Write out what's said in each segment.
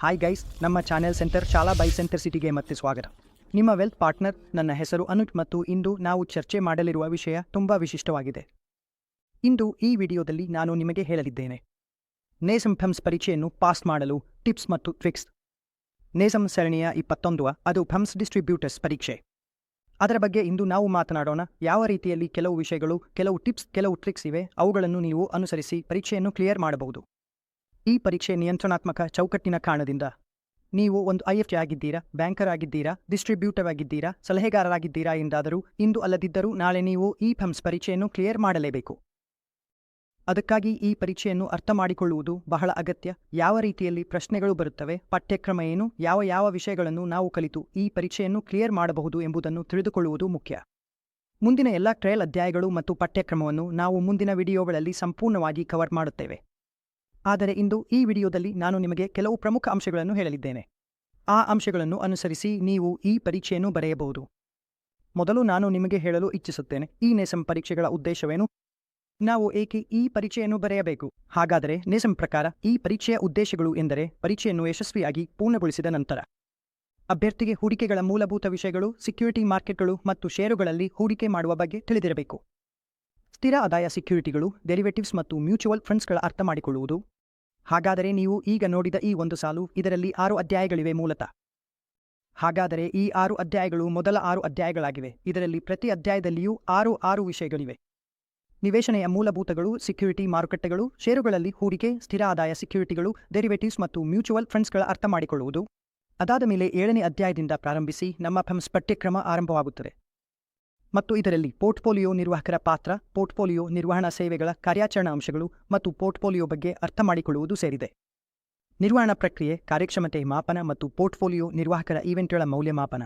Hi guys ನಮ್ಮ channel centre ಶಾಲಾ by centre ಸಿಟಿಗೆ ಮತ್ತೆ ಸ್ವಾಗತ. ನಿಮ್ಮ ವೆಲ್ತ್ ಪಾರ್ಟ್ನರ್ ನನ್ನ ಹೆಸರು ಅನುಜ್ ಮತ್ತು ಇಂದು ನಾವು ಚರ್ಚೆ ಮಾಡಲಿರುವ ವಿಷಯ ತುಂಬ ವಿಶಿಷ್ಟವಾಗಿದೆ. ಇಂದು ಈ ವಿಡಿಯೋದಲ್ಲಿ ನಾನು ನಿಮಗೆ ಹೇಳಲಿದ್ದೇನೆ. ನೇಸಂ ಫೆಮ್ಸ್ ಪರೀಕ್ಷೆಯನ್ನು ಪಾಸ್ ಮಾಡಲು ಟಿಪ್ಸ್ ಮತ್ತು ಟ್ರಿಕ್ಸ್ ನೇಸಂ ಸರಣಿಯ ಇಪ್ಪತ್ತೊಂದು ಅದು ಫೆಮ್ಸ್ ಡಿಸ್ಟ್ರಿಬ್ಯೂಟರ್ಸ್ ಪರೀಕ್ಷೆ. ಅದರ ಬಗ್ಗೆ ಇಂದು ನಾವು ಮಾತನಾಡೋಣ, ಯಾವ ರೀತಿಯಲ್ಲಿ ಕೆಲವು ವಿಷಯಗಳು, ಕೆಲವು ಟಿಪ್ಸ್ ಕೆಲವು ಟ್ರಿಕ್ಸ್ ಇವೆ, ಅವುಗಳನ್ನು ನೀವು ಅನುಸರಿಸಿ ಪರೀಕ್ಷೆಯನ್ನು ಕ್ಲಿಯರ್ ಮಾಡಬಹುದು. ಈ ಪರೀಕ್ಷೆ ನಿಯಂತ್ರಣಾತ್ಮಕ ಚೌಕಟ್ಟಿನ ಕಾರಣದಿಂದ. ನೀವು ಒಂದು ಐ ಎಫ್ ಆಗಿದ್ದೀರಾ, ಬ್ಯಾಂಕರ್ ಆಗಿದ್ದೀರಾ, ಡಿಸ್ಟ್ರಿಬ್ಯೂಟರ್ ಆಗಿದ್ದೀರಾ, ಸಲಹೆಗಾರರಾಗಿದ್ದೀರಾ ಎಂದಾದರೂ ಇಂದು ಅಲ್ಲದಿದ್ದರೂ ನಾಳೆ ನೀವು ಈ ಫಮ್ಸ್ ಪರೀಕ್ಷೆಯನ್ನು ಕ್ಲಿಯರ್ ಮಾಡಲೇಬೇಕು. ಅದಕ್ಕಾಗಿ ಈ ಪರೀಕ್ಷೆಯನ್ನು ಅರ್ಥ ಮಾಡಿಕೊಳ್ಳುವುದು ಬಹಳ ಅಗತ್ಯ. ಯಾವ ರೀತಿಯಲ್ಲಿ ಪ್ರಶ್ನೆಗಳು ಬರುತ್ತವೆ, ಪಠ್ಯಕ್ರಮ ಏನು, ಯಾವ ಯಾವ ವಿಷಯಗಳನ್ನು ನಾವು ಕಲಿತು ಈ ಪರೀಕ್ಷೆಯನ್ನು ಕ್ಲಿಯರ್ ಮಾಡಬಹುದು ಎಂಬುದನ್ನು ತಿಳಿದುಕೊಳ್ಳುವುದು ಮುಖ್ಯ. ಮುಂದಿನ ಎಲ್ಲ ಟ್ರಯಲ್ ಅಧ್ಯಾಯಗಳು ಮತ್ತು ಪಠ್ಯಕ್ರಮವನ್ನು ನಾವು ಮುಂದಿನ ವಿಡಿಯೋಗಳಲ್ಲಿ ಸಂಪೂರ್ಣವಾಗಿ ಕವರ್ ಮಾಡುತ್ತೇವೆ. ಆದರೆ ಇಂದು ಈ ವಿಡಿಯೋದಲ್ಲಿ ನಾನು ನಿಮಗೆ ಕೆಲವು ಪ್ರಮುಖ ಅಂಶಗಳನ್ನು ಹೇಳಲಿದ್ದೇನೆ. ಆ ಅಂಶಗಳನ್ನು ಅನುಸರಿಸಿ ನೀವು ಈ ಪರೀಕ್ಷೆಯನ್ನು ಬರೆಯಬಹುದು. ಮೊದಲು ನಾನು ನಿಮಗೆ ಹೇಳಲು ಇಚ್ಛಿಸುತ್ತೇನೆ ಈ ನೆಸಂ ಪರೀಕ್ಷೆಗಳ ಉದ್ದೇಶವೇನು? ನಾವು ಏಕೆ ಈ ಪರೀಕ್ಷೆಯನ್ನು ಬರೆಯಬೇಕು? ಹಾಗಾದರೆ ನೆಸಂ ಪ್ರಕಾರ ಈ ಪರೀಕ್ಷೆಯ ಉದ್ದೇಶಗಳು ಎಂದರೆ ಪರೀಕ್ಷೆಯನ್ನು ಯಶಸ್ವಿಯಾಗಿ ಪೂರ್ಣಗೊಳಿಸಿದ ನಂತರ. ಅಭ್ಯರ್ಥಿಗೆ ಹೂಡಿಕೆಗಳ ಮೂಲಭೂತ ವಿಷಯಗಳು, ಸೆಕ್ಯೂರಿಟಿ ಮಾರ್ಕೆಟ್ಗಳು ಮತ್ತು ಷೇರುಗಳಲ್ಲಿ ಹೂಡಿಕೆ ಮಾಡುವ ಬಗ್ಗೆ ತಿಳಿದಿರಬೇಕು. ಸ್ಥಿರ ಆದಾಯ ಸೆಕ್ಯೂರಿಟಿಗಳು, ಡೆರಿವೇಟಿವ್ಸ್ ಮತ್ತು ಮ್ಯೂಚುವಲ್ ಫಂಡ್ಸ್ಗಳ ಅರ್ಥ ಮಾಡಿಕೊಳ್ಳುವುದು. ಹಾಗಾದರೆ ನೀವು ಈಗ ನೋಡಿದ ಈ ಒಂದು ಸಾಲು, ಇದರಲ್ಲಿ ಆರು ಅಧ್ಯಾಯಗಳಿವೆ ಮೂಲತಃ. ಹಾಗಾದರೆ ಈ ಆರು ಅಧ್ಯಾಯಗಳು ಮೊದಲ ಆರು ಅಧ್ಯಾಯಗಳಾಗಿವೆ. ಇದರಲ್ಲಿ ಪ್ರತಿ ಅಧ್ಯಾಯದಲ್ಲಿಯೂ ಆರು ಆರು ವಿಷಯಗಳಿವೆ. ನಿವೇಶನೆಯ ಮೂಲಭೂತಗಳು, ಸೆಕ್ಯೂರಿಟಿ ಮಾರುಕಟ್ಟೆಗಳು, ಷೇರುಗಳಲ್ಲಿ ಹೂಡಿಕೆ, ಸ್ಥಿರ ಆದಾಯ ಸೆಕ್ಯೂರಿಟಿಗಳು, ಡೆರಿವೇಟಿವ್ಸ್ ಮತ್ತು ಮ್ಯೂಚುವಲ್ ಫಂಡ್ಸ್ಗಳ ಅರ್ಥ ಮಾಡಿಕೊಳ್ಳುವುದು ಅದಾದ ಮೇಲೆ ಏಳನೇ ಅಧ್ಯಾಯದಿಂದ ಪ್ರಾರಂಭಿಸಿ, ನಮ್ಮ ಫೆಮ್ಸ್ ಪಠ್ಯಕ್ರಮ ಆರಂಭವಾಗುತ್ತದೆ. ಮತ್ತು ಇದರಲ್ಲಿ ಪೋರ್ಟ್ಫೋಲಿಯೋ ನಿರ್ವಾಹಕರ ಪಾತ್ರ, ಪೋರ್ಟ್ಫೋಲಿಯೋ ನಿರ್ವಹಣಾ ಸೇವೆಗಳ ಕಾರ್ಯಾಚರಣಾ ಅಂಶಗಳು ಮತ್ತು ಪೋರ್ಟ್ಫೋಲಿಯೋ ಬಗ್ಗೆ ಅರ್ಥ ಮಾಡಿಕೊಳ್ಳುವುದು ಸೇರಿದೆ. ನಿರ್ವಹಣಾ ಪ್ರಕ್ರಿಯೆ, ಕಾರ್ಯಕ್ಷಮತೆ, ಮಾಪನ ಮತ್ತು ಪೋರ್ಟ್ಫೋಲಿಯೋ ನಿರ್ವಾಹಕರ ಈವೆಂಟ್ಗಳ ಮೌಲ್ಯಮಾಪನ.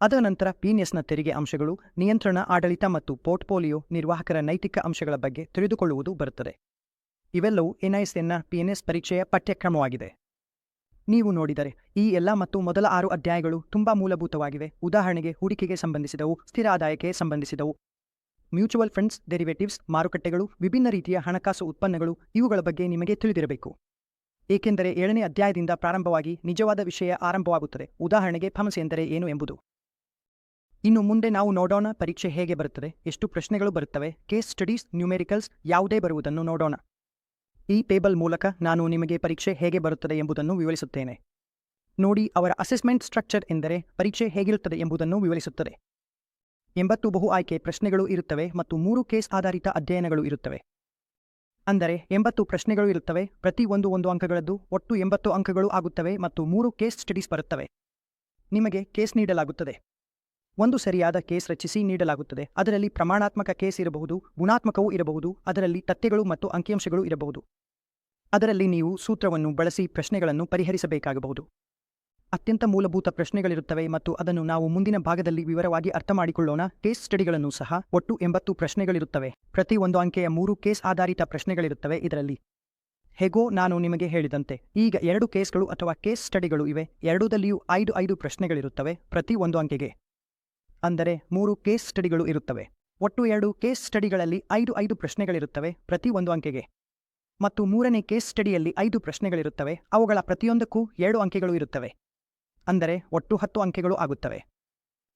ಅದರ ನಂತರ ಪಿಎನ್ಎಸ್ನ ತೆರಿಗೆ ಅಂಶಗಳು, ನಿಯಂತ್ರಣ ಆಡಳಿತ ಮತ್ತು ಪೋರ್ಟ್ಫೋಲಿಯೋ ನಿರ್ವಾಹಕರ ನೈತಿಕ ಅಂಶಗಳ ಬಗ್ಗೆ ತಿಳಿದುಕೊಳ್ಳುವುದು ಬರುತ್ತದೆ. ಇವೆಲ್ಲವೂ ಎನ್ಐಎಸ್ಎನ್ನ ಪಿಎನ್ಎಸ್ ಪರೀಕ್ಷೆಯ ಪಠ್ಯಕ್ರಮವಾಗಿದೆ. ನೀವು ನೋಡಿದರೆ ಈ ಎಲ್ಲ ಮತ್ತು ಮೊದಲ ಆರು ಅಧ್ಯಾಯಗಳು ತುಂಬಾ ಮೂಲಭೂತವಾಗಿವೆ. ಉದಾಹರಣೆಗೆ ಹೂಡಿಕೆಗೆ ಸಂಬಂಧಿಸಿದವು, ಸ್ಥಿರ ಆದಾಯಕ್ಕೆ ಸಂಬಂಧಿಸಿದವು. ಮ್ಯೂಚುವಲ್ ಫಂಡ್ಸ್, ಡೆರಿವೇಟಿವ್ಸ್, ಮಾರುಕಟ್ಟೆಗಳು, ವಿಭಿನ್ನ ರೀತಿಯ ಹಣಕಾಸು ಉತ್ಪನ್ನಗಳು, ಇವುಗಳ ಬಗ್ಗೆ ನಿಮಗೆ ತಿಳಿದಿರಬೇಕು. ಏಕೆಂದರೆ ಏಳನೇ ಅಧ್ಯಾಯದಿಂದ ಪ್ರಾರಂಭವಾಗಿ ನಿಜವಾದ ವಿಷಯ ಆರಂಭವಾಗುತ್ತದೆ. ಉದಾಹರಣೆಗೆ ಫಮಸ್ ಎಂದರೆ ಏನು ಎಂಬುದು. ಇನ್ನು ಮುಂದೆ ನಾವು ನೋಡೋಣ ಪರೀಕ್ಷೆ ಹೇಗೆ ಬರುತ್ತದೆ, ಎಷ್ಟು ಪ್ರಶ್ನೆಗಳು ಬರುತ್ತವೆ, ಕೇಸ್ ಸ್ಟಡೀಸ್, ನ್ಯೂಮೆರಿಕಲ್ಸ್ ಯಾವುದೇ ಬರುವುದನ್ನು ನೋಡೋಣ. ಈ ಟೇಬಲ್ ಮೂಲಕ ನಾನು ನಿಮಗೆ ಪರೀಕ್ಷೆ ಹೇಗೆ ಬರುತ್ತದೆ ಎಂಬುದನ್ನು ವಿವರಿಸುತ್ತೇನೆ. ನೋಡಿ, ಅವರ ಅಸೆಸ್ಮೆಂಟ್ ಸ್ಟ್ರಕ್ಚರ್ ಎಂದರೆ ಪರೀಕ್ಷೆ ಹೇಗಿರುತ್ತದೆ ಎಂಬುದನ್ನು ವಿವರಿಸುತ್ತದೆ. ಎಂಬತ್ತು ಬಹು ಆಯ್ಕೆ ಪ್ರಶ್ನೆಗಳು ಇರುತ್ತವೆ ಮತ್ತು ಮೂರು ಕೇಸ್ ಆಧಾರಿತ ಅಧ್ಯಯನಗಳು ಇರುತ್ತವೆ. ಅಂದರೆ, ಎಂಬತ್ತು ಪ್ರಶ್ನೆಗಳು ಇರುತ್ತವೆ, ಪ್ರತಿ ಒಂದು ಒಂದು ಅಂಕಗಳದ್ದು ಒಟ್ಟು ಎಂಬತ್ತು ಅಂಕಗಳು ಆಗುತ್ತವೆ ಮತ್ತು ಮೂರು ಕೇಸ್ ಸ್ಟಡೀಸ್ ಬರುತ್ತವೆ. ನಿಮಗೆ ಕೇಸ್ ನೀಡಲಾಗುತ್ತದೆ. ಒಂದು ಸರಿಯಾದ ಕೇಸ್ ರಚಿಸಿ ನೀಡಲಾಗುತ್ತದೆ. ಅದರಲ್ಲಿ ಪ್ರಮಾಣಾತ್ಮಕ ಕೇಸ್ ಇರಬಹುದು, ಗುಣಾತ್ಮಕವೂ ಇರಬಹುದು, ಅದರಲ್ಲಿ ತಥ್ಯಗಳು ಮತ್ತು ಅಂಕಿಅಂಶಗಳು ಇರಬಹುದು. ಅದರಲ್ಲಿ ನೀವು ಸೂತ್ರವನ್ನು ಬಳಸಿ ಪ್ರಶ್ನೆಗಳನ್ನು ಪರಿಹರಿಸಬೇಕಾಗಬಹುದು. ಅತ್ಯಂತ ಮೂಲಭೂತ ಪ್ರಶ್ನೆಗಳಿರುತ್ತವೆ ಮತ್ತು ಅದನ್ನು ನಾವು ಮುಂದಿನ ಭಾಗದಲ್ಲಿ ವಿವರವಾಗಿ ಅರ್ಥಮಾಡಿಕೊಳ್ಳೋಣ. ಕೇಸ್ ಸ್ಟಡಿಗಳನ್ನು ಸಹ ಒಟ್ಟು ಎಂಬತ್ತು ಪ್ರಶ್ನೆಗಳಿರುತ್ತವೆ. ಪ್ರತಿ ಒಂದು ಅಂಕೆಯ ಮೂರು ಕೇಸ್ ಆಧಾರಿತ ಪ್ರಶ್ನೆಗಳಿರುತ್ತವೆ ಇದರಲ್ಲಿ. ಹೇಗೋ ನಾನು ನಿಮಗೆ ಹೇಳಿದಂತೆ, ಈಗ ಎರಡು ಕೇಸ್ಗಳು ಅಥವಾ ಕೇಸ್ ಸ್ಟಡಿಗಳು ಇವೆ. ಎರಡೂದಲ್ಲಿಯೂ ಐದು ಐದು ಪ್ರಶ್ನೆಗಳಿರುತ್ತವೆ ಪ್ರತಿ ಒಂದು ಅಂಕೆಗೆ. ಅಂದರೆ ಮೂರು ಕೇಸ್ ಸ್ಟಡಿಗಳು ಇರುತ್ತವೆ. ಒಟ್ಟು ಎರಡು ಕೇಸ್ ಸ್ಟಡಿಗಳಲ್ಲಿ ಐದು ಐದು ಪ್ರಶ್ನೆಗಳಿರುತ್ತವೆ ಪ್ರತಿ ಒಂದು ಅಂಕೆಗೆ. ಮತ್ತು ಮೂರನೇ ಕೇಸ್ ಸ್ಟಡಿಯಲ್ಲಿ ಐದು ಪ್ರಶ್ನೆಗಳಿರುತ್ತವೆ. ಅವುಗಳ ಪ್ರತಿಯೊಂದಕ್ಕೂ ಎರಡು ಅಂಕೆಗಳು ಇರುತ್ತವೆ. ಅಂದರೆ ಒಟ್ಟು ಹತ್ತು ಅಂಕೆಗಳು ಆಗುತ್ತವೆ.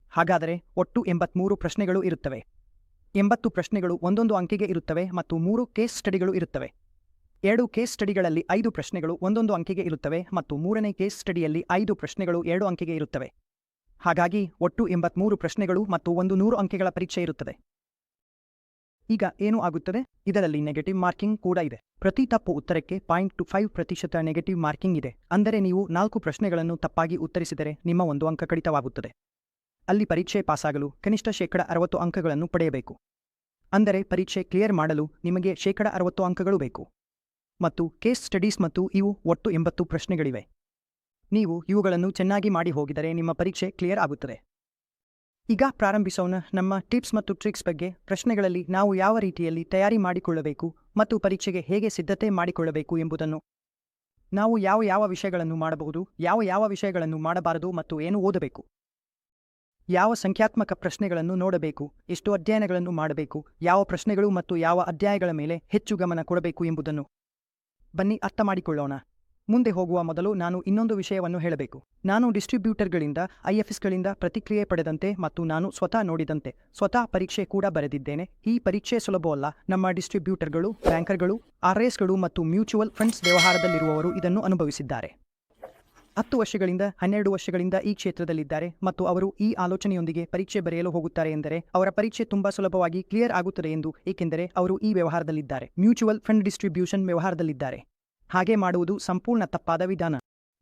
ಹಾಗಾದರೆ ಒಟ್ಟು ಎಂಬತ್ಮೂರು ಪ್ರಶ್ನೆಗಳು ಇರುತ್ತವೆ. ಎಂಬತ್ತು ಪ್ರಶ್ನೆಗಳು ಒಂದೊಂದು ಅಂಕೆಗೆ ಇರುತ್ತವೆ ಮತ್ತು ಮೂರು ಕೇಸ್ ಸ್ಟಡಿಗಳು ಇರುತ್ತವೆ. ಎರಡು ಕೇಸ್ ಸ್ಟಡಿಗಳಲ್ಲಿ ಐದು ಪ್ರಶ್ನೆಗಳು ಒಂದೊಂದು ಅಂಕೆಗೆ ಇರುತ್ತವೆ ಮತ್ತು ಮೂರನೇ ಕೇಸ್ ಸ್ಟಡಿಯಲ್ಲಿ ಐದು ಪ್ರಶ್ನೆಗಳು ಎರಡು ಅಂಕೆಗೆ ಇರುತ್ತವೆ. ಹಾಗಾಗಿ ಒಟ್ಟು ಎಂಬತ್ಮೂರು ಪ್ರಶ್ನೆಗಳು ಮತ್ತು ಒಂದು ನೂರು ಅಂಕೆಗಳ ಪರೀಕ್ಷೆ ಇರುತ್ತದೆ. ಈಗ ಏನು ಆಗುತ್ತದೆ? ಇದರಲ್ಲಿ ನೆಗೆಟಿವ್ ಮಾರ್ಕಿಂಗ್ ಕೂಡ ಇದೆ. ಪ್ರತಿ ತಪ್ಪು ಉತ್ತರಕ್ಕೆ ಪಾಯಿಂಟ್ ಟು ಫೈವ್ ಪ್ರತಿಶತ ನೆಗೆಟಿವ್ ಮಾರ್ಕಿಂಗ್ ಇದೆ. ಅಂದರೆ ನೀವು ನಾಲ್ಕು ಪ್ರಶ್ನೆಗಳನ್ನು ತಪ್ಪಾಗಿ ಉತ್ತರಿಸಿದರೆ ನಿಮ್ಮ ಒಂದು ಅಂಕ ಕಡಿತವಾಗುತ್ತದೆ. ಅಲ್ಲಿ ಪರೀಕ್ಷೆ ಪಾಸಾಗಲು ಕನಿಷ್ಠ ಶೇಕಡ ಅರವತ್ತು ಅಂಕಗಳನ್ನು ಪಡೆಯಬೇಕು. ಅಂದರೆ ಪರೀಕ್ಷೆ ಕ್ಲಿಯರ್ ಮಾಡಲು ನಿಮಗೆ ಶೇಕಡ ಅರವತ್ತು ಅಂಕಗಳು ಬೇಕು. ಮತ್ತು ಕೇಸ್ ಸ್ಟಡೀಸ್ ಮತ್ತು ಇವು ಒಟ್ಟು ಎಂಬತ್ತು ಪ್ರಶ್ನೆಗಳಿವೆ. ನೀವು ಇವುಗಳನ್ನು ಚೆನ್ನಾಗಿ ಮಾಡಿ ಹೋಗಿದರೆ ನಿಮ್ಮ ಪರೀಕ್ಷೆ ಕ್ಲಿಯರ್ ಆಗುತ್ತದೆ. ಈಗ ಪ್ರಾರಂಭಿಸೋಣ ನಮ್ಮ ಟಿಪ್ಸ್ ಮತ್ತು ಟ್ರಿಕ್ಸ್ ಬಗ್ಗೆ. ಪ್ರಶ್ನೆಗಳಲ್ಲಿ ನಾವು ಯಾವ ರೀತಿಯಲ್ಲಿ ತಯಾರಿ ಮಾಡಿಕೊಳ್ಳಬೇಕು ಮತ್ತು ಪರೀಕ್ಷೆಗೆ ಹೇಗೆ ಸಿದ್ಧತೆ ಮಾಡಿಕೊಳ್ಳಬೇಕು ಎಂಬುದನ್ನು. ನಾವು ಯಾವ ಯಾವ ವಿಷಯಗಳನ್ನು ಮಾಡಬಹುದು, ಯಾವ ಯಾವ ವಿಷಯಗಳನ್ನು ಮಾಡಬಾರದು ಮತ್ತು ಏನು ಓದಬೇಕು. ಯಾವ ಸಂಖ್ಯಾತ್ಮಕ ಪ್ರಶ್ನೆಗಳನ್ನು ನೋಡಬೇಕು, ಎಷ್ಟು ಅಧ್ಯಯನಗಳನ್ನು ಮಾಡಬೇಕು, ಯಾವ ಪ್ರಶ್ನೆಗಳು ಮತ್ತು ಯಾವ ಅಧ್ಯಾಯಗಳ ಮೇಲೆ ಹೆಚ್ಚು ಗಮನ ಕೊಡಬೇಕು ಎಂಬುದನ್ನು. ಬನ್ನಿ ಅರ್ಥ ಮಾಡಿಕೊಳ್ಳೋಣ ಮುಂದೆ ಹೋಗುವ ಮೊದಲು ನಾನು ಇನ್ನೊಂದು ವಿಷಯವನ್ನು ಹೇಳಬೇಕು. ನಾನು ಡಿಸ್ಟ್ರಿಬ್ಯೂಟರ್ಗಳಿಂದ ಐಎಫ್ಎಸ್ಗಳಿಂದ ಪ್ರತಿಕ್ರಿಯೆ ಪಡೆದಂತೆ ಮತ್ತು ನಾನು ಸ್ವತಃ ನೋಡಿದಂತೆ, ಸ್ವತಃ ಪರೀಕ್ಷೆ ಕೂಡ ಬರೆದಿದ್ದೇನೆ. ಈ ಪರೀಕ್ಷೆ ಸುಲಭವಲ್ಲ. ನಮ್ಮ ಡಿಸ್ಟ್ರಿಬ್ಯೂಟರ್ಗಳು, ಬ್ಯಾಂಕರ್ಗಳು, ಆರ್ಎಸ್ಗಳು ಮತ್ತು ಮ್ಯೂಚುವಲ್ ಫಂಡ್ಸ್ ವ್ಯವಹಾರದಲ್ಲಿರುವವರು ಇದನ್ನು ಅನುಭವಿಸಿದ್ದಾರೆ. ಹತ್ತು ವರ್ಷಗಳಿಂದ, ಹನ್ನೆರಡು ವರ್ಷಗಳಿಂದ ಈ ಕ್ಷೇತ್ರದಲ್ಲಿದ್ದಾರೆ ಮತ್ತು ಅವರು ಈ ಆಲೋಚನೆಯೊಂದಿಗೆ ಪರೀಕ್ಷೆ ಬರೆಯಲು ಹೋಗುತ್ತಾರೆ ಎಂದರೆ ಅವರ ಪರೀಕ್ಷೆ ತುಂಬಾ ಸುಲಭವಾಗಿ ಕ್ಲಿಯರ್ ಆಗುತ್ತದೆ ಎಂದು, ಏಕೆಂದರೆ ಅವರು ಈ ವ್ಯವಹಾರದಲ್ಲಿದ್ದಾರೆ. ಮ್ಯೂಚುವಲ್ ಫಂಡ್ ಡಿಸ್ಟ್ರಿಬ್ಯೂಷನ್ ವ್ಯವಹಾರದಲ್ಲಿದ್ದಾರೆ. ಹಾಗೆ ಮಾಡುವುದು ಸಂಪೂರ್ಣ ತಪ್ಪಾದ ವಿಧಾನ.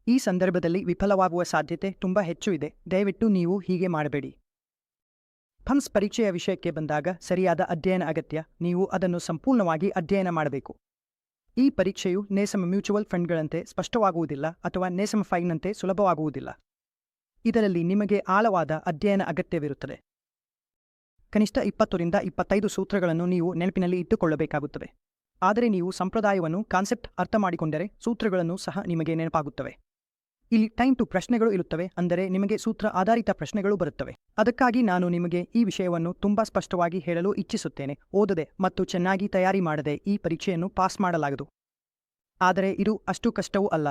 ಈ ಸಂದರ್ಭದಲ್ಲಿ ವಿಫಲವಾಗುವ ಸಾಧ್ಯತೆ ತುಂಬಾ ಹೆಚ್ಚು ಇದೆ. ದಯವಿಟ್ಟು ನೀವು ಹೀಗೆ ಮಾಡಬೇಡಿ. ಫಂಡ್ಸ್ ಪರೀಕ್ಷೆಯ ವಿಷಯಕ್ಕೆ ಬಂದಾಗ ಸರಿಯಾದ ಅಧ್ಯಯನ ಅಗತ್ಯ. ನೀವು ಅದನ್ನು ಸಂಪೂರ್ಣವಾಗಿ ಅಧ್ಯಯನ ಮಾಡಬೇಕು. ಈ ಪರೀಕ್ಷೆಯು ನೇಸಮ ಮ್ಯೂಚುವಲ್ ಫಂಡ್ಗಳಂತೆ ಸ್ಪಷ್ಟವಾಗುವುದಿಲ್ಲ ಅಥವಾ ನೇಸಮ ಫೈನ್ನಂತೆ ಸುಲಭವಾಗುವುದಿಲ್ಲ. ಇದರಲ್ಲಿ ನಿಮಗೆ ಆಳವಾದ ಅಧ್ಯಯನ ಅಗತ್ಯವಿರುತ್ತದೆ. ಕನಿಷ್ಠ ಇಪ್ಪತ್ತರಿಂದ ಇಪ್ಪತ್ತೈದು ಸೂತ್ರಗಳನ್ನು ನೀವು ನೆನಪಿನಲ್ಲಿ ಇಟ್ಟುಕೊಳ್ಳಬೇಕಾಗುತ್ತದೆ. ಆದರೆ ನೀವು ಸಂಪ್ರದಾಯವನ್ನು, ಕಾನ್ಸೆಪ್ಟ್ ಅರ್ಥ ಮಾಡಿಕೊಂಡರೆ ಸೂತ್ರಗಳನ್ನು ಸಹ ನಿಮಗೆ ನೆನಪಾಗುತ್ತವೆ. ಇಲ್ಲಿ ಟೈಮ್ ಟು ಪ್ರಶ್ನೆಗಳು ಇರುತ್ತವೆ, ಅಂದರೆ ನಿಮಗೆ ಸೂತ್ರ ಆಧಾರಿತ ಪ್ರಶ್ನೆಗಳು ಬರುತ್ತವೆ. ಅದಕ್ಕಾಗಿ ನಾನು ನಿಮಗೆ ಈ ವಿಷಯವನ್ನು ತುಂಬಾ ಸ್ಪಷ್ಟವಾಗಿ ಹೇಳಲು ಇಚ್ಛಿಸುತ್ತೇನೆ. ಓದದೆ ಮತ್ತು ಚೆನ್ನಾಗಿ ತಯಾರಿ ಮಾಡದೆ ಈ ಪರೀಕ್ಷೆಯನ್ನು ಪಾಸ್ ಮಾಡಲಾಗದು. ಆದರೆ ಇದು ಅಷ್ಟು ಕಷ್ಟವೂ ಅಲ್ಲ.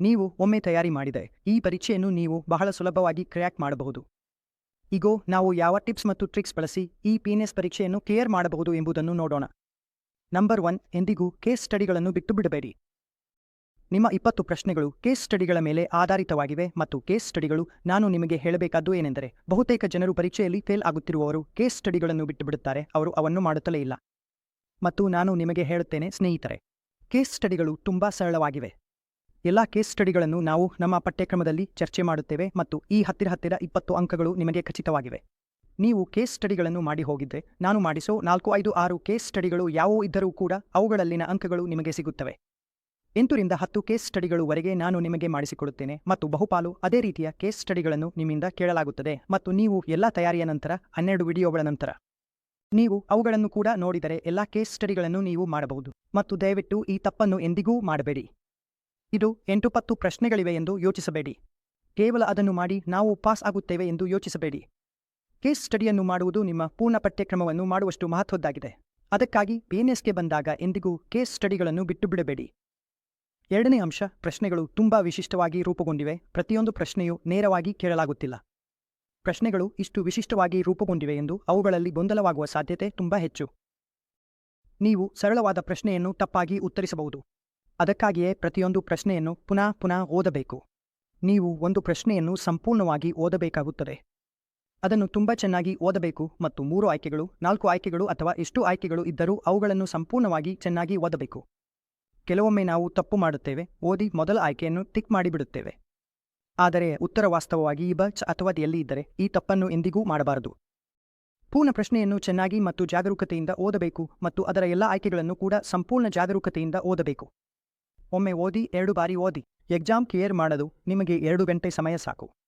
ನೀವು ಒಮ್ಮೆ ತಯಾರಿ ಮಾಡಿದೆ ಈ ಪರೀಕ್ಷೆಯನ್ನು ನೀವು ಬಹಳ ಸುಲಭವಾಗಿ ಕ್ರ್ಯಾಕ್ ಮಾಡಬಹುದು. ಈಗೋ ನಾವು ಯಾವ ಟಿಪ್ಸ್ ಮತ್ತು ಟ್ರಿಕ್ಸ್ ಬಳಸಿ ಈ ಪಿಎನ್ಎಸ್ ಪರೀಕ್ಷೆಯನ್ನು ಕ್ಲಿಯರ್ ಮಾಡಬಹುದು ಎಂಬುದನ್ನು ನೋಡೋಣ. ನಂಬರ್ ಒನ್ ಎಂದಿಗೂ ಕೇಸ್ ಸ್ಟಡಿಗಳನ್ನು ಬಿಟ್ಟು ಬಿಡಬೇಡಿ ನಿಮ್ಮ ಇಪ್ಪತ್ತು ಪ್ರಶ್ನೆಗಳು ಕೇಸ್ ಸ್ಟಡಿಗಳ ಮೇಲೆ ಆಧಾರಿತವಾಗಿವೆ ಮತ್ತು ಕೇಸ್ ಸ್ಟಡಿಗಳು ನಾನು ನಿಮಗೆ ಹೇಳಬೇಕಾದ್ದು ಏನೆಂದರೆ, ಬಹುತೇಕ ಜನರು ಪರೀಕ್ಷೆಯಲ್ಲಿ ಫೇಲ್ ಆಗುತ್ತಿರುವವರು ಕೇಸ್ ಸ್ಟಡಿಗಳನ್ನು ಬಿಟ್ಟುಬಿಡುತ್ತಾರೆ, ಅವರು ಅವನ್ನು ಮಾಡುತ್ತಲೇ ಇಲ್ಲ. ಮತ್ತು ನಾನು ನಿಮಗೆ ಹೇಳುತ್ತೇನೆ, ಸ್ನೇಹಿತರೆ ಕೇಸ್ ಸ್ಟಡಿಗಳು ತುಂಬಾ ಸರಳವಾಗಿವೆ. ಎಲ್ಲ ಕೇಸ್ ಸ್ಟಡಿಗಳನ್ನು ನಾವು ನಮ್ಮ ಪಠ್ಯಕ್ರಮದಲ್ಲಿ ಚರ್ಚೆ ಮಾಡುತ್ತೇವೆ ಮತ್ತು ಈ ಹತ್ತಿರ ಹತ್ತಿರ ಇಪ್ಪತ್ತು ಅಂಕಗಳು ನಿಮಗೆ ಖಚಿತವಾಗಿವೆ. ನೀವು ಕೇಸ್ ಸ್ಟಡಿಗಳನ್ನು ಮಾಡಿ ಹೋಗಿದ್ದೆ. ನಾನು ಮಾಡಿಸೋ ನಾಲ್ಕು ಐದು ಆರು ಕೇಸ್ ಸ್ಟಡಿಗಳು ಯಾವುವು ಇದ್ದರೂ ಕೂಡ ಅವುಗಳಲ್ಲಿನ ಅಂಕಗಳು ನಿಮಗೆ ಸಿಗುತ್ತವೆ. ಎಂಟರಿಂದ ಹತ್ತು ಕೇಸ್ ಸ್ಟಡಿಗಳುವರೆಗೆ ನಾನು ನಿಮಗೆ ಮಾಡಿಸಿಕೊಡುತ್ತೇನೆ ಮತ್ತು ಬಹುಪಾಲು ಅದೇ ರೀತಿಯ ಕೇಸ್ ಸ್ಟಡಿಗಳನ್ನು ನಿಮ್ಮಿಂದ ಕೇಳಲಾಗುತ್ತದೆ ಮತ್ತು ನೀವು ಎಲ್ಲ ತಯಾರಿಯ ನಂತರ ಹನ್ನೆರಡು ವಿಡಿಯೋಗಳ ನಂತರ. ನೀವು ಅವುಗಳನ್ನು ಕೂಡ ನೋಡಿದರೆ ಎಲ್ಲ ಕೇಸ್ ಸ್ಟಡಿಗಳನ್ನು ನೀವು ಮಾಡಬಹುದು ಮತ್ತು ದಯವಿಟ್ಟು ಈ ತಪ್ಪನ್ನು ಎಂದಿಗೂ ಮಾಡಬೇಡಿ. ಇದು ಎಂಟು ಪತ್ತು ಪ್ರಶ್ನೆಗಳಿವೆ ಎಂದು ಯೋಚಿಸಬೇಡಿ. ಕೇವಲ ಅದನ್ನು ಮಾಡಿ ನಾವು ಪಾಸ್ ಆಗುತ್ತೇವೆ ಎಂದು ಯೋಚಿಸಬೇಡಿ. ಕೇಸ್ ಸ್ಟಡಿಯನ್ನು ಮಾಡುವುದು ನಿಮ್ಮ ಪೂರ್ಣ ಪಠ್ಯಕ್ರಮವನ್ನು ಮಾಡುವಷ್ಟು ಮಹತ್ವದ್ದಾಗಿದೆ. ಅದಕ್ಕಾಗಿ ಪಿಎನ್ಎಸ್ಗೆ ಬಂದಾಗ ಎಂದಿಗೂ ಕೇಸ್ ಸ್ಟಡಿಗಳನ್ನು ಬಿಟ್ಟು ಬಿಡಬೇಡಿ ಎರಡನೇ ಅಂಶ, ಪ್ರಶ್ನೆಗಳು ತುಂಬಾ ವಿಶಿಷ್ಟವಾಗಿ ರೂಪುಗೊಂಡಿವೆ. ಪ್ರತಿಯೊಂದು ಪ್ರಶ್ನೆಯು ನೇರವಾಗಿ ಕೇಳಲಾಗುತ್ತಿಲ್ಲ. ಪ್ರಶ್ನೆಗಳು ಇಷ್ಟು ವಿಶಿಷ್ಟವಾಗಿ ರೂಪುಗೊಂಡಿವೆ ಎಂದು ಅವುಗಳಲ್ಲಿ ಗೊಂದಲವಾಗುವ ಸಾಧ್ಯತೆ ತುಂಬಾ ಹೆಚ್ಚು. ನೀವು ಸರಳವಾದ ಪ್ರಶ್ನೆಯನ್ನು ತಪ್ಪಾಗಿ ಉತ್ತರಿಸಬಹುದು. ಅದಕ್ಕಾಗಿಯೇ ಪ್ರತಿಯೊಂದು ಪ್ರಶ್ನೆಯನ್ನು ಪುನಃ ಪುನಃ ಓದಬೇಕು. ನೀವು ಒಂದು ಪ್ರಶ್ನೆಯನ್ನು ಸಂಪೂರ್ಣವಾಗಿ ಓದಬೇಕಾಗುತ್ತದೆ. ಅದನ್ನು ತುಂಬಾ ಚೆನ್ನಾಗಿ ಓದಬೇಕು ಮತ್ತು ಮೂರು ಆಯ್ಕೆಗಳು, ನಾಲ್ಕು ಆಯ್ಕೆಗಳು ಅಥವಾ ಎಷ್ಟು ಆಯ್ಕೆಗಳು ಇದ್ದರೂ ಅವುಗಳನ್ನು ಸಂಪೂರ್ಣವಾಗಿ ಚೆನ್ನಾಗಿ ಓದಬೇಕು. ಕೆಲವೊಮ್ಮೆ ನಾವು ತಪ್ಪು ಮಾಡುತ್ತೇವೆ, ಓದಿ ಮೊದಲ ಆಯ್ಕೆಯನ್ನು ಟಿಕ್ ಮಾಡಿಬಿಡುತ್ತೇವೆ. ಆದರೆ ಉತ್ತರ ವಾಸ್ತವವಾಗಿ ಈ ಬಚ್ ಅಥವಾ ಎಲ್ಲಿ ಇದ್ದರೆ ಈ ತಪ್ಪನ್ನು ಎಂದಿಗೂ ಮಾಡಬಾರದು. ಪೂರ್ಣ ಪ್ರಶ್ನೆಯನ್ನು ಚೆನ್ನಾಗಿ ಮತ್ತು ಜಾಗರೂಕತೆಯಿಂದ ಓದಬೇಕು ಮತ್ತು ಅದರ ಎಲ್ಲ ಆಯ್ಕೆಗಳನ್ನು ಕೂಡ ಸಂಪೂರ್ಣ ಜಾಗರೂಕತೆಯಿಂದ ಓದಬೇಕು. ಒಮ್ಮೆ ಓದಿ, ಎರಡು ಬಾರಿ ಓದಿ. ಎಕ್ಸಾಮ್ ಕ್ಲಿಯರ್ ಮಾಡಲು ನಿಮಗೆ ಎರಡು ಗಂಟೆ ಸಮಯ ಸಾಕು.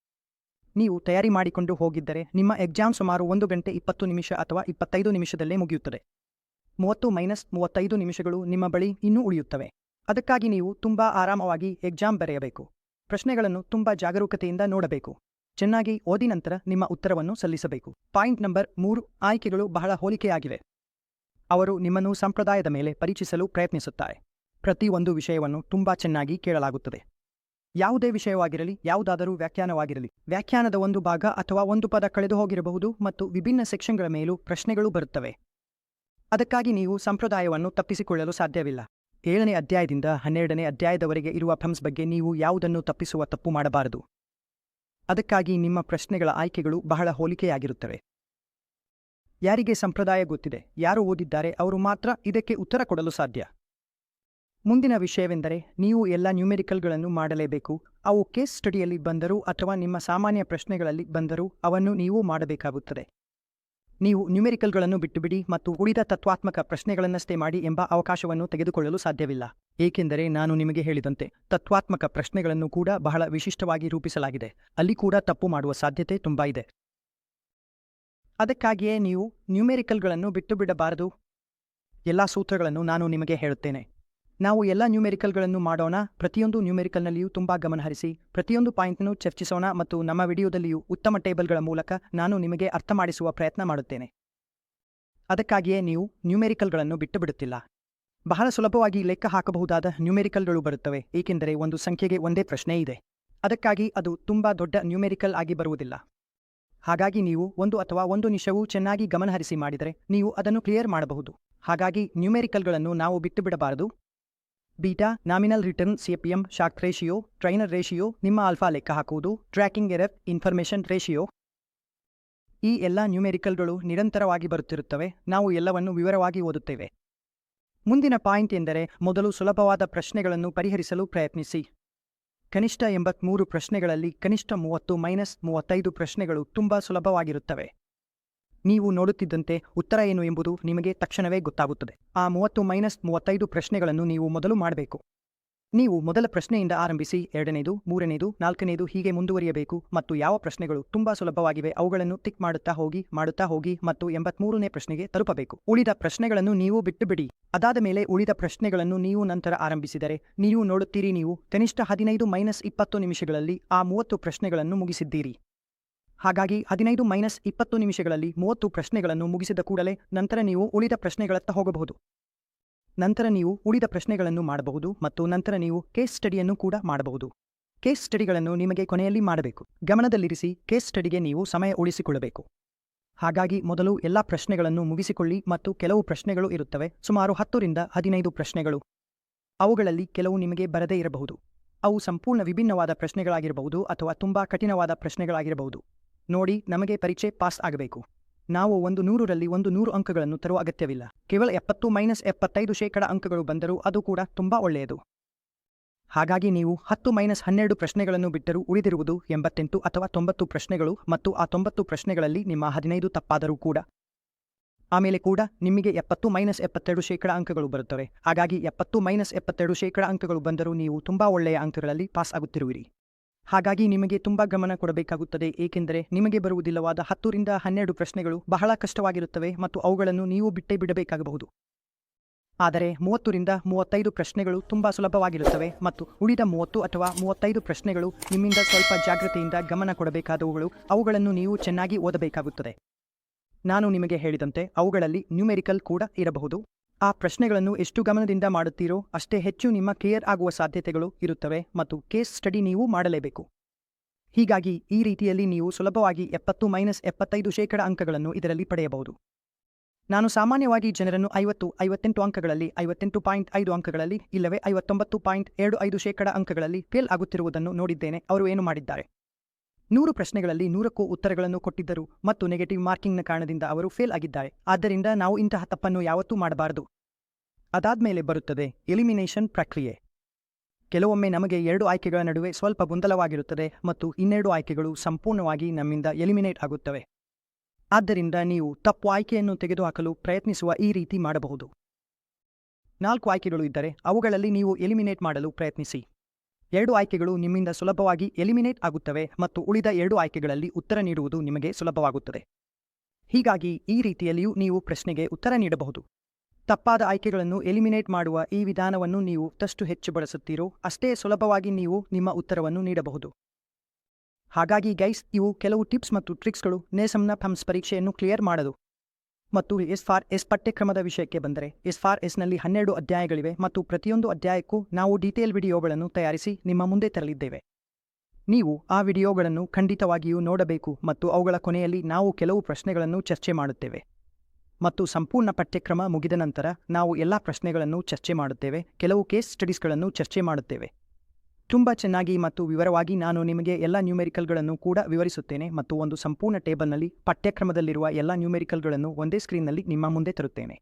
ನೀವು ತಯಾರಿ ಮಾಡಿಕೊಂಡು ಹೋಗಿದ್ದರೆ ನಿಮ್ಮ ಎಕ್ಸಾಮ್ ಸುಮಾರು ಒಂದು ಗಂಟೆ ಇಪ್ಪತ್ತು ನಿಮಿಷ ಅಥವಾ ಇಪ್ಪತ್ತೈದು ನಿಮಿಷದಲ್ಲೇ ಮುಗಿಯುತ್ತದೆ. ಮೂವತ್ತು ಮೈನಸ್ ಮೂವತ್ತೈದು ನಿಮಿಷಗಳು ನಿಮ್ಮ ಬಳಿ ಇನ್ನೂ ಉಳಿಯುತ್ತವೆ. ಅದಕ್ಕಾಗಿ ನೀವು ತುಂಬಾ ಆರಾಮವಾಗಿ ಎಕ್ಸಾಮ್ ಬರೆಯಬೇಕು. ಪ್ರಶ್ನೆಗಳನ್ನು ತುಂಬಾ ಜಾಗರೂಕತೆಯಿಂದ ನೋಡಬೇಕು. ಚೆನ್ನಾಗಿ ಓದಿ ನಂತರ ನಿಮ್ಮ ಉತ್ತರವನ್ನು ಸಲ್ಲಿಸಬೇಕು. ಪಾಯಿಂಟ್ ನಂಬರ್ ಮೂರು, ಆಯ್ಕೆಗಳು ಬಹಳ ಹೋಲಿಕೆಯಾಗಿವೆ. ಅವರು ನಿಮ್ಮನ್ನು ಸಂಪ್ರದಾಯದ ಮೇಲೆ ಪರೀಕ್ಷಿಸಲು ಪ್ರಯತ್ನಿಸುತ್ತಾರೆ. ಪ್ರತಿಯೊಂದು ವಿಷಯವನ್ನು ತುಂಬಾ ಚೆನ್ನಾಗಿ ಕೇಳಲಾಗುತ್ತದೆ. ಯಾವುದೇ ವಿಷಯವಾಗಿರಲಿ, ಯಾವುದಾದರೂ ವ್ಯಾಖ್ಯಾನವಾಗಿರಲಿ, ವ್ಯಾಖ್ಯಾನದ ಒಂದು ಭಾಗ ಅಥವಾ ಒಂದು ಪದ ಕಳೆದು ಹೋಗಿರಬಹುದು ಮತ್ತು ವಿಭಿನ್ನ ಸೆಕ್ಷನ್ಗಳ ಮೇಲೂ ಪ್ರಶ್ನೆಗಳು ಬರುತ್ತವೆ. ಅದಕ್ಕಾಗಿ ನೀವು ಸಂಪ್ರದಾಯವನ್ನು ತಪ್ಪಿಸಿಕೊಳ್ಳಲು ಸಾಧ್ಯವಿಲ್ಲ. ಏಳನೇ ಅಧ್ಯಾಯದಿಂದ ಹನ್ನೆರಡನೇ ಅಧ್ಯಾಯದವರೆಗೆ ಇರುವ ಫಮ್ಸ್ ಬಗ್ಗೆ ನೀವು ಯಾವುದನ್ನು ತಪ್ಪಿಸುವ ತಪ್ಪು ಮಾಡಬಾರದು. ಅದಕ್ಕಾಗಿ ನಿಮ್ಮ ಪ್ರಶ್ನೆಗಳ ಆಯ್ಕೆಗಳು ಬಹಳ ಹೋಲಿಕೆಯಾಗಿರುತ್ತವೆ. ಯಾರಿಗೆ ಸಂಪ್ರದಾಯ ಗೊತ್ತಿದೆ, ಯಾರು ಓದಿದ್ದಾರೆ, ಅವರು ಮಾತ್ರ ಇದಕ್ಕೆ ಉತ್ತರ ಕೊಡಲು ಸಾಧ್ಯ. ಮುಂದಿನ ವಿಷಯವೆಂದರೆ ನೀವು ಎಲ್ಲ ನ್ಯೂಮೆರಿಕಲ್ಗಳನ್ನು ಮಾಡಲೇಬೇಕು. ಅವು ಕೇಸ್ ಸ್ಟಡಿಯಲ್ಲಿ ಬಂದರೂ ಅಥವಾ ನಿಮ್ಮ ಸಾಮಾನ್ಯ ಪ್ರಶ್ನೆಗಳಲ್ಲಿ ಬಂದರೂ ಅವನ್ನು ನೀವು ಮಾಡಬೇಕಾಗುತ್ತದೆ. ನೀವು ನ್ಯೂಮೆರಿಕಲ್ಗಳನ್ನು ಬಿಟ್ಟುಬಿಡಿ ಮತ್ತು ಉಳಿದ ತತ್ವಾತ್ಮಕ ಪ್ರಶ್ನೆಗಳನ್ನಷ್ಟೇ ಮಾಡಿ ಎಂಬ ಅವಕಾಶವನ್ನು ತೆಗೆದುಕೊಳ್ಳಲು ಸಾಧ್ಯವಿಲ್ಲ. ಏಕೆಂದರೆ ನಾನು ನಿಮಗೆ ಹೇಳಿದಂತೆ ತತ್ವಾತ್ಮಕ ಪ್ರಶ್ನೆಗಳನ್ನು ಕೂಡ ಬಹಳ ವಿಶಿಷ್ಟವಾಗಿ ರೂಪಿಸಲಾಗಿದೆ. ಅಲ್ಲಿ ಕೂಡ ತಪ್ಪು ಮಾಡುವ ಸಾಧ್ಯತೆ ತುಂಬಾ ಇದೆ. ಅದಕ್ಕಾಗಿಯೇ ನೀವು ನ್ಯೂಮೆರಿಕಲ್ಗಳನ್ನು ಬಿಟ್ಟು ಬಿಡಬಾರದು ಎಲ್ಲ ಸೂತ್ರಗಳನ್ನು ನಾನು ನಿಮಗೆ ಹೇಳುತ್ತೇನೆ. ನಾವು ಎಲ್ಲ ನ್ಯೂಮೆರಿಕಲ್ಗಳನ್ನು ಮಾಡೋಣ. ಪ್ರತಿಯೊಂದು ನ್ಯೂಮೆರಿಕಲ್ನಲ್ಲಿಯೂ ತುಂಬಾ ಗಮನಹರಿಸಿ. ಪ್ರತಿಯೊಂದು ಪಾಯಿಂಟ್ನು ಚರ್ಚಿಸೋಣ ಮತ್ತು ನಮ್ಮ ವಿಡಿಯೋದಲ್ಲಿಯೂ ಉತ್ತಮ ಟೇಬಲ್ಗಳ ಮೂಲಕ ನಾನು ನಿಮಗೆ ಅರ್ಥ ಮಾಡಿಸುವ ಪ್ರಯತ್ನ ಮಾಡುತ್ತೇನೆ. ಅದಕ್ಕಾಗಿಯೇ ನೀವು ನ್ಯೂಮೆರಿಕಲ್ಗಳನ್ನು ಬಿಟ್ಟು ಬಿಡುತ್ತಿಲ್ಲ ಬಹಳ ಸುಲಭವಾಗಿ ಲೆಕ್ಕ ಹಾಕಬಹುದಾದ ನ್ಯೂಮೆರಿಕಲ್ಗಳು ಬರುತ್ತವೆ, ಏಕೆಂದರೆ ಒಂದು ಸಂಖ್ಯೆಗೆ ಒಂದೇ ಪ್ರಶ್ನೆ ಇದೆ. ಅದಕ್ಕಾಗಿ ಅದು ತುಂಬಾ ದೊಡ್ಡ ನ್ಯೂಮೆರಿಕಲ್ ಆಗಿ ಬರುವುದಿಲ್ಲ. ಹಾಗಾಗಿ ನೀವು ಒಂದು ಅಥವಾ ಒಂದು ನಿಮಿಷವೂ ಚೆನ್ನಾಗಿ ಗಮನಹರಿಸಿ ಮಾಡಿದರೆ ನೀವು ಅದನ್ನು ಕ್ಲಿಯರ್ ಮಾಡಬಹುದು. ಹಾಗಾಗಿ ನ್ಯೂಮೆರಿಕಲ್ಗಳನ್ನು ನಾವು ಬಿಟ್ಟು ಬಿಡಬಾರದು ಬೀಟಾ, ನಾಮಿನಲ್ ರಿಟರ್ನ್ ಸಿಪಿಎಂ, ಶಾಕ್ ರೇಷಿಯೋ, ಟ್ರೈನರ್ ರೇಷಿಯೋ, ನಿಮ್ಮ ಆಲ್ಫಾ ಲೆಕ್ಕ ಹಾಕುವುದು, ಟ್ರ್ಯಾಕಿಂಗ್ ಎರರ್, ಇನ್ಫಾರ್ಮೇಷನ್ ರೇಷಿಯೋ. ಈ ಎಲ್ಲ ನ್ಯೂಮೆರಿಕಲ್ಗಳು ನಿರಂತರವಾಗಿ ಬರುತ್ತಿರುತ್ತವೆ, ನಾವು ಎಲ್ಲವನ್ನು ವಿವರವಾಗಿ ಓದುತ್ತೇವೆ. ಮುಂದಿನ ಪಾಯಿಂಟ್ ಎಂದರೆ, ಮೊದಲು ಸುಲಭವಾದ ಪ್ರಶ್ನೆಗಳನ್ನು ಪರಿಹರಿಸಲು ಪ್ರಯತ್ನಿಸಿ. ಕನಿಷ್ಠ ಎಂಬತ್ಮೂರು ಪ್ರಶ್ನೆಗಳಲ್ಲಿ ಕನಿಷ್ಠ ಮೂವತ್ತು ಮೈನಸ್ ಮೂವತ್ತೈದು ಪ್ರಶ್ನೆಗಳು ತುಂಬಾ ಸುಲಭವಾಗಿರುತ್ತವೆ. ನೀವು ನೋಡುತ್ತಿದ್ದಂತೆ ಉತ್ತರ ಏನು ಎಂಬುದು ನಿಮಗೆ ತಕ್ಷಣವೇ ಗೊತ್ತಾಗುತ್ತದೆ. ಆ ಮೂವತ್ತು ಮೈನಸ್ ಮೂವತ್ತೈದು ಪ್ರಶ್ನೆಗಳನ್ನು ನೀವು ಮೊದಲು ಮಾಡಬೇಕು. ನೀವು ಮೊದಲ ಪ್ರಶ್ನೆಯಿಂದ ಆರಂಭಿಸಿ, ಎರಡನೇದು, ಮೂರನೇದು, ನಾಲ್ಕನೇದು ಹೀಗೆ ಮುಂದುವರಿಯಬೇಕು ಮತ್ತು ಯಾವ ಪ್ರಶ್ನೆಗಳು ತುಂಬಾ ಸುಲಭವಾಗಿವೆ ಅವುಗಳನ್ನು ಟಿಕ್ ಮಾಡುತ್ತಾ ಹೋಗಿ ಮಾಡುತ್ತಾ ಹೋಗಿ ಮತ್ತು ಎಂಬತ್ಮೂರನೇ ಪ್ರಶ್ನೆಗೆ ತಲುಪಬೇಕು. ಉಳಿದ ಪ್ರಶ್ನೆಗಳನ್ನು ನೀವು ಬಿಟ್ಟುಬಿಡಿ. ಅದಾದ ಮೇಲೆ ಉಳಿದ ಪ್ರಶ್ನೆಗಳನ್ನು ನೀವು ನಂತರ ಆರಂಭಿಸಿದರೆ, ನೀವು ನೋಡುತ್ತೀರಿ ನೀವು ಕನಿಷ್ಠ ಹದಿನೈದು ಮೈನಸ್ ಇಪ್ಪತ್ತು ನಿಮಿಷಗಳಲ್ಲಿ ಆ ಮೂವತ್ತು ಪ್ರಶ್ನೆಗಳನ್ನು ಮುಗಿಸಿದ್ದೀರಿ. ಹಾಗಾಗಿ ಹದಿನೈದು ಮೈನಸ್ ಇಪ್ಪತ್ತು ನಿಮಿಷಗಳಲ್ಲಿ ಮೂವತ್ತು ಪ್ರಶ್ನೆಗಳನ್ನು ಮುಗಿಸಿದ ಕೂಡಲೇ ನಂತರ ನೀವು ಉಳಿದ ಪ್ರಶ್ನೆಗಳತ್ತ ಹೋಗಬಹುದು. ನಂತರ ನೀವು ಉಳಿದ ಪ್ರಶ್ನೆಗಳನ್ನು ಮಾಡಬಹುದು ಮತ್ತು ನಂತರ ನೀವು ಕೇಸ್ ಸ್ಟಡಿಯನ್ನು ಕೂಡ ಮಾಡಬಹುದು. ಕೇಸ್ ಸ್ಟಡಿಗಳನ್ನು ನಿಮಗೆ ಕೊನೆಯಲ್ಲಿ ಮಾಡಬೇಕು. ಗಮನದಲ್ಲಿರಿಸಿ, ಕೇಸ್ ಸ್ಟಡಿಗೆ ನೀವು ಸಮಯ ಉಳಿಸಿಕೊಳ್ಳಬೇಕು. ಹಾಗಾಗಿ ಮೊದಲು ಎಲ್ಲಾ ಪ್ರಶ್ನೆಗಳನ್ನು ಮುಗಿಸಿಕೊಳ್ಳಿ ಮತ್ತು ಕೆಲವು ಪ್ರಶ್ನೆಗಳು ಇರುತ್ತವೆ. ಸುಮಾರು ಹತ್ತರಿಂದ ಹದಿನೈದು ಪ್ರಶ್ನೆಗಳು. ಅವುಗಳಲ್ಲಿ ಕೆಲವು ನಿಮಗೆ ಬರದೇ ಇರಬಹುದು. ಅವು ಸಂಪೂರ್ಣ ವಿಭಿನ್ನವಾದ ಪ್ರಶ್ನೆಗಳಾಗಿರಬಹುದು ಅಥವಾ ತುಂಬಾ ಕಠಿಣವಾದ ಪ್ರಶ್ನೆಗಳಾಗಿರಬಹುದು. ನೋಡಿ, ನಮಗೆ ಪರೀಕ್ಷೆ ಪಾಸ್ ಆಗಬೇಕು. ನಾವು ಒಂದು ನೂರರಲ್ಲಿ ಒಂದು ನೂರು ಅಂಕಗಳನ್ನು ತರುವ ಅಗತ್ಯವಿಲ್ಲ. ಕೇವಲ ಎಪ್ಪತ್ತು ಮೈನಸ್ ಎಪ್ಪತ್ತೈದು ಶೇಕಡ ಅಂಕಗಳು ಬಂದರೂ ಅದು ಕೂಡ ತುಂಬಾ ಒಳ್ಳೆಯದು. ಹಾಗಾಗಿ ನೀವು ಹತ್ತು ಮೈನಸ್ ಹನ್ನೆರಡು ಪ್ರಶ್ನೆಗಳನ್ನು ಬಿಟ್ಟರೂ ಉಳಿದಿರುವುದು ಎಂಬತ್ತೆಂಟು ಅಥವಾ ತೊಂಬತ್ತು ಪ್ರಶ್ನೆಗಳು ಮತ್ತು ಆ ತೊಂಬತ್ತು ಪ್ರಶ್ನೆಗಳಲ್ಲಿ ನಿಮ್ಮ ಹದಿನೈದು ತಪ್ಪಾದರೂ ಕೂಡ. ಆಮೇಲೆ ಕೂಡ ನಿಮಗೆ ಎಪ್ಪತ್ತು ಮೈನಸ್ ಎಪ್ಪತ್ತೆರಡು ಶೇಕಡ ಅಂಕಗಳು ಬರುತ್ತವೆ. ಹಾಗಾಗಿ ಎಪ್ಪತ್ತು ಮೈನಸ್ ಎಪ್ಪತ್ತೆರಡು ಶೇಕಡ ಅಂಕಗಳು ಬಂದರೂ ನೀವು ತುಂಬಾ ಒಳ್ಳೆಯ ಅಂಕಗಳಲ್ಲಿ ಪಾಸ್ ಆಗುತ್ತಿರುವಿರಿ. ಹಾಗಾಗಿ ನಿಮಗೆ ತುಂಬಾ ಗಮನ ಕೊಡಬೇಕಾಗುತ್ತದೆ, ಏಕೆಂದರೆ ನಿಮಗೆ ಬರುವುದಿಲ್ಲವಾದ ಹತ್ತರಿಂದ ಹನ್ನೆರಡು ಪ್ರಶ್ನೆಗಳು ಬಹಳ ಕಷ್ಟವಾಗಿರುತ್ತವೆ ಮತ್ತು ಅವುಗಳನ್ನು ನೀವು ಬಿಟ್ಟೇ ಬಿಡಬೇಕಾಗಬಹುದು. ಆದರೆ ಮೂವತ್ತರಿಂದ ಮೂವತ್ತೈದು ಪ್ರಶ್ನೆಗಳು ತುಂಬಾ ಸುಲಭವಾಗಿರುತ್ತವೆ ಮತ್ತು ಉಳಿದ ಮೂವತ್ತು ಅಥವಾ ಮೂವತ್ತೈದು ಪ್ರಶ್ನೆಗಳು ನಿಮ್ಮಿಂದ ಸ್ವಲ್ಪ ಜಾಗ್ರತೆಯಿಂದ ಗಮನ ಕೊಡಬೇಕಾದವುಗಳು, ಅವುಗಳನ್ನು ನೀವು ಚೆನ್ನಾಗಿ ಓದಬೇಕಾಗುತ್ತದೆ. ನಾನು ನಿಮಗೆ ಹೇಳಿದಂತೆ ಅವುಗಳಲ್ಲಿ ನ್ಯೂಮೆರಿಕಲ್ ಕೂಡ ಇರಬಹುದು. ಆ ಪ್ರಶ್ನೆಗಳನ್ನು ಎಷ್ಟು ಗಮನದಿಂದ ಮಾಡುತ್ತೀರೋ ಅಷ್ಟೇ ಹೆಚ್ಚು ನಿಮ್ಮ ಕ್ಲಿಯರ್ ಆಗುವ ಸಾಧ್ಯತೆಗಳು ಇರುತ್ತವೆ ಮತ್ತು ಕೇಸ್ ಸ್ಟಡಿ ನೀವು ಮಾಡಲೇಬೇಕು. ಹೀಗಾಗಿ ಈ ರೀತಿಯಲ್ಲಿ ನೀವು ಸುಲಭವಾಗಿ ಎಪ್ಪತ್ತು ಮೈನಸ್ ಎಪ್ಪತ್ತೈದು ಶೇಕಡ ಅಂಕಗಳನ್ನು ಇದರಲ್ಲಿ ಪಡೆಯಬಹುದು. ನಾನು ಸಾಮಾನ್ಯವಾಗಿ ಜನರನ್ನು ಐವತ್ತು, ಐವತ್ತೆಂಟು ಅಂಕಗಳಲ್ಲಿ, ಐವತ್ತೆಂಟು ಪಾಯಿಂಟ್ ಐದು ಅಂಕಗಳಲ್ಲಿ, ಇಲ್ಲವೇ ಐವತ್ತೊಂಬತ್ತು ಪಾಯಿಂಟ್ ಎರಡು ಐದು ಶೇಕಡ ಅಂಕಗಳಲ್ಲಿ ಫೇಲ್ ಆಗುತ್ತಿರುವುದನ್ನು ನೋಡಿದ್ದೇನೆ. ಅವರು ಏನು ಮಾಡಿದ್ದಾರೆ? ನೂರು ಪ್ರಶ್ನೆಗಳಲ್ಲಿ ನೂರಕ್ಕೂ ಉತ್ತರಗಳನ್ನು ಕೊಟ್ಟಿದ್ದರು ಮತ್ತು ನೆಗೆಟಿವ್ ಮಾರ್ಕಿಂಗ್ನ ಕಾರಣದಿಂದ ಅವರು ಫೇಲ್ ಆಗಿದ್ದಾರೆ. ಆದ್ದರಿಂದ ನಾವು ಇಂತಹ ತಪ್ಪನ್ನು ಯಾವತ್ತೂ ಮಾಡಬಾರದು. ಅದಾದ್ಮೇಲೆ ಬರುತ್ತದೆ ಎಲಿಮಿನೇಷನ್ ಪ್ರಕ್ರಿಯೆ. ಕೆಲವೊಮ್ಮೆ ನಮಗೆ ಎರಡು ಆಯ್ಕೆಗಳ ನಡುವೆ ಸ್ವಲ್ಪ ಗೊಂದಲವಾಗಿರುತ್ತದೆ ಮತ್ತು ಇನ್ನೆರಡು ಆಯ್ಕೆಗಳು ಸಂಪೂರ್ಣವಾಗಿ ನಮ್ಮಿಂದ ಎಲಿಮಿನೇಟ್ ಆಗುತ್ತವೆ. ಆದ್ದರಿಂದ ನೀವು ತಪ್ಪು ಆಯ್ಕೆಯನ್ನು ತೆಗೆದುಹಾಕಲು ಪ್ರಯತ್ನಿಸುವ ಈ ರೀತಿ ಮಾಡಬಹುದು. ನಾಲ್ಕು ಆಯ್ಕೆಗಳು ಇದ್ದರೆ ಅವುಗಳಲ್ಲಿ ನೀವು ಎಲಿಮಿನೇಟ್ ಮಾಡಲು ಪ್ರಯತ್ನಿಸಿ. ಎರಡು ಆಯ್ಕೆಗಳು ನಿಮ್ಮಿಂದ ಸುಲಭವಾಗಿ ಎಲಿಮಿನೇಟ್ ಆಗುತ್ತವೆ ಮತ್ತು ಉಳಿದ ಎರಡು ಆಯ್ಕೆಗಳಲ್ಲಿ ಉತ್ತರ ನೀಡುವುದು ನಿಮಗೆ ಸುಲಭವಾಗುತ್ತದೆ. ಹೀಗಾಗಿ ಈ ರೀತಿಯಲ್ಲಿಯೂ ನೀವು ಪ್ರಶ್ನೆಗೆ ಉತ್ತರ ನೀಡಬಹುದು. ತಪ್ಪಾದ ಆಯ್ಕೆಗಳನ್ನು ಎಲಿಮಿನೇಟ್ ಮಾಡುವ ಈ ವಿಧಾನವನ್ನು ನೀವು ತಷ್ಟು ಹೆಚ್ಚು ಬಳಸುತ್ತೀರೋ, ಅಷ್ಟೇ ಸುಲಭವಾಗಿ ನೀವು ನಿಮ್ಮ ಉತ್ತರವನ್ನು ನೀಡಬಹುದು. ಹಾಗಾಗಿ ಗೈಸ್, ಇವು ಕೆಲವು ಟಿಪ್ಸ್ ಮತ್ತು ಟ್ರಿಕ್ಸ್ಗಳು ನೇಸಮ್ನ ಫಮ್ಸ್ ಪರೀಕ್ಷೆಯನ್ನು ಕ್ಲಿಯರ್ ಮಾಡಲು. ಮತ್ತು ಎಸ್ ಫಾರ್ ಎಸ್ ಪಠ್ಯಕ್ರಮದ ವಿಷಯಕ್ಕೆ ಬಂದರೆ, ಎಸ್ ಫಾರ್ ಎಸ್ನಲ್ಲಿ ಹನ್ನೆರಡು ಅಧ್ಯಾಯಗಳಿವೆ ಮತ್ತು ಪ್ರತಿಯೊಂದು ಅಧ್ಯಾಯಕ್ಕೂ ನಾವು ಡೀಟೇಲ್ ವಿಡಿಯೋಗಳನ್ನು ತಯಾರಿಸಿ ನಿಮ್ಮ ಮುಂದೆ ತರಲಿದ್ದೇವೆ. ನೀವು ಆ ವಿಡಿಯೋಗಳನ್ನು ಖಂಡಿತವಾಗಿಯೂ ನೋಡಬೇಕು ಮತ್ತು ಅವುಗಳ ಕೊನೆಯಲ್ಲಿ ನಾವು ಕೆಲವು ಪ್ರಶ್ನೆಗಳನ್ನು ಚರ್ಚೆ ಮಾಡುತ್ತೇವೆ. ಮತ್ತು ಸಂಪೂರ್ಣ ಪಠ್ಯಕ್ರಮ ಮುಗಿದ ನಂತರ ನಾವು ಎಲ್ಲಾ ಪ್ರಶ್ನೆಗಳನ್ನು ಚರ್ಚೆ ಮಾಡುತ್ತೇವೆ, ಕೆಲವು ಕೇಸ್ ಸ್ಟಡೀಸ್ಗಳನ್ನು ಚರ್ಚೆ ಮಾಡುತ್ತೇವೆ. ತುಂಬ ಚೆನ್ನಾಗಿ ಮತ್ತು ವಿವರವಾಗಿ ನಾನು ನಿಮಗೆ ಎಲ್ಲ ನ್ಯೂಮೆರಿಕಲ್ಗಳನ್ನು ಕೂಡ ವಿವರಿಸುತ್ತೇನೆ ಮತ್ತು ಒಂದು ಸಂಪೂರ್ಣ ಟೇಬಲ್ನಲ್ಲಿ ಪಠ್ಯಕ್ರಮದಲ್ಲಿರುವ ಎಲ್ಲ ನ್ಯೂಮೆರಿಕಲ್ಗಳನ್ನು ಒಂದೇ ಸ್ಕ್ರೀನ್ನಲ್ಲಿ ನಿಮ್ಮ ಮುಂದೆ ತರುತ್ತೇನೆ.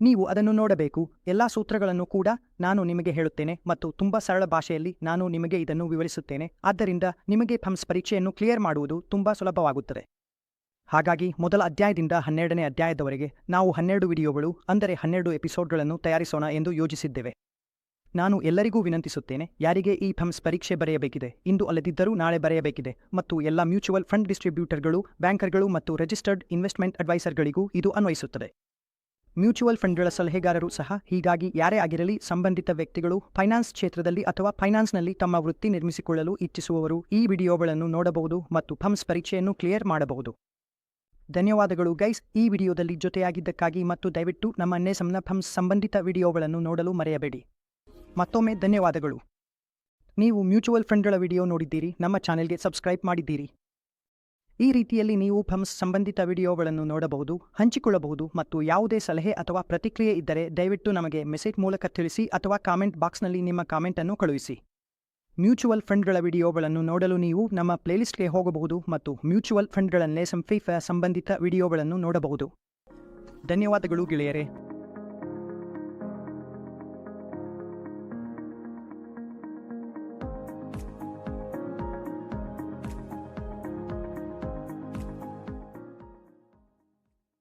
ನೀವು ಅದನ್ನು ನೋಡಬೇಕು. ಎಲ್ಲ ಸೂತ್ರಗಳನ್ನು ಕೂಡ ನಾನು ನಿಮಗೆ ಹೇಳುತ್ತೇನೆ ಮತ್ತು ತುಂಬ ಸರಳ ಭಾಷೆಯಲ್ಲಿ ನಾನು ನಿಮಗೆ ಇದನ್ನು ವಿವರಿಸುತ್ತೇನೆ. ಆದ್ದರಿಂದ ನಿಮಗೆ ಫಮ್ಸ್ ಪರೀಕ್ಷೆಯನ್ನು ಕ್ಲಿಯರ್ ಮಾಡುವುದು ತುಂಬ ಸುಲಭವಾಗುತ್ತದೆ. ಹಾಗಾಗಿ ಮೊದಲ ಅಧ್ಯಾಯದಿಂದ ಹನ್ನೆರಡನೇ ಅಧ್ಯಾಯದವರೆಗೆ ನಾವು ಹನ್ನೆರಡು ವಿಡಿಯೋಗಳು, ಅಂದರೆ ಹನ್ನೆರಡು ಎಪಿಸೋಡ್ಗಳನ್ನು ತಯಾರಿಸೋಣ ಎಂದು ಯೋಜಿಸಿದ್ದೇವೆ. ನಾನು ಎಲ್ಲರಿಗೂ ವಿನಂತಿಸುತ್ತೇನೆ, ಯಾರಿಗೆ ಈ ಫಮ್ಸ್ ಪರೀಕ್ಷೆ ಬರೆಯಬೇಕಿದೆ, ಇಂದು ಅಲ್ಲದಿದ್ದರೂ ನಾಳೆ ಬರೆಯಬೇಕಿದೆ, ಮತ್ತು ಎಲ್ಲ ಮ್ಯೂಚುವಲ್ ಫಂಡ್ ಡಿಸ್ಟ್ರಿಬ್ಯೂಟರ್ಗಳು, ಬ್ಯಾಂಕರ್ಗಳು ಮತ್ತು ರಿಜಿಸ್ಟರ್ಡ್ ಇನ್ವೆಸ್ಟ್ಮೆಂಟ್ ಅಡ್ವೈಸರ್ಗಳಿಗೂ ಇದು ಅನ್ವಯಿಸುತ್ತದೆ. ಮ್ಯೂಚುವಲ್ ಫಂಡ್ಗಳ ಸಲಹೆಗಾರರು ಸಹ ಹೀಗಾಗಿ ಯಾರೇ ಆಗಿರಲಿ ಸಂಬಂಧಿತ ವ್ಯಕ್ತಿಗಳು ಫೈನಾನ್ಸ್ ಕ್ಷೇತ್ರದಲ್ಲಿ ಅಥವಾ ಫೈನಾನ್ಸ್ನಲ್ಲಿ ತಮ್ಮ ವೃತ್ತಿ ನಿರ್ಮಿಸಿಕೊಳ್ಳಲು ಇಚ್ಛಿಸುವವರು ಈ ವಿಡಿಯೋಗಳನ್ನು ನೋಡಬಹುದು ಮತ್ತು ಫಮ್ಸ್ ಪರೀಕ್ಷೆಯನ್ನು ಕ್ಲಿಯರ್ ಮಾಡಬಹುದು. ಧನ್ಯವಾದಗಳು ಗೈಸ್, ಈ ವಿಡಿಯೋದಲ್ಲಿ ಜೊತೆಯಾಗಿದ್ದಕ್ಕಾಗಿ ಮತ್ತು ದಯವಿಟ್ಟು ನಮ್ಮ ನೇಸಂನ ಫಮ್ಸ್ ಸಂಬಂಧಿತ ವಿಡಿಯೋಗಳನ್ನು ನೋಡಲು ಮರೆಯಬೇಡಿ. ಮತ್ತೊಮ್ಮೆ ಧನ್ಯವಾದಗಳು. ನೀವು ಮ್ಯೂಚುವಲ್ ಫಂಡ್ಗಳ ವಿಡಿಯೋ ನೋಡಿದ್ದೀರಿ, ನಮ್ಮ ಚಾನೆಲ್ಗೆ ಸಬ್ಸ್ಕ್ರೈಬ್ ಮಾಡಿದ್ದೀರಿ. ಈ ರೀತಿಯಲ್ಲಿ ನೀವು ಫಮ್ಸ್ ಸಂಬಂಧಿತ ವಿಡಿಯೋಗಳನ್ನು ನೋಡಬಹುದು, ಹಂಚಿಕೊಳ್ಳಬಹುದು ಮತ್ತು ಯಾವುದೇ ಸಲಹೆ ಅಥವಾ ಪ್ರತಿಕ್ರಿಯೆ ಇದ್ದರೆ ದಯವಿಟ್ಟು ನಮಗೆ ಮೆಸೇಜ್ ಮೂಲಕ ತಿಳಿಸಿ ಅಥವಾ ಕಾಮೆಂಟ್ ಬಾಕ್ಸ್ನಲ್ಲಿ ನಿಮ್ಮ ಕಾಮೆಂಟ್ ಅನ್ನು ಕಳುಹಿಸಿ. ಮ್ಯೂಚುವಲ್ ಫಂಡ್ಗಳ ವಿಡಿಯೋಗಳನ್ನು ನೋಡಲು ನೀವು ನಮ್ಮ ಪ್ಲೇಲಿಸ್ಟ್ಗೆ ಹೋಗಬಹುದು ಮತ್ತು ಮ್ಯೂಚುವಲ್ ಫಂಡ್ಗಳನ್ನೇ ಸಂಫೀಫ ಸಂಬಂಧಿತ ವಿಡಿಯೋಗಳನ್ನು ನೋಡಬಹುದು. ಧನ್ಯವಾದಗಳು ಗೆಳೆಯರೇ.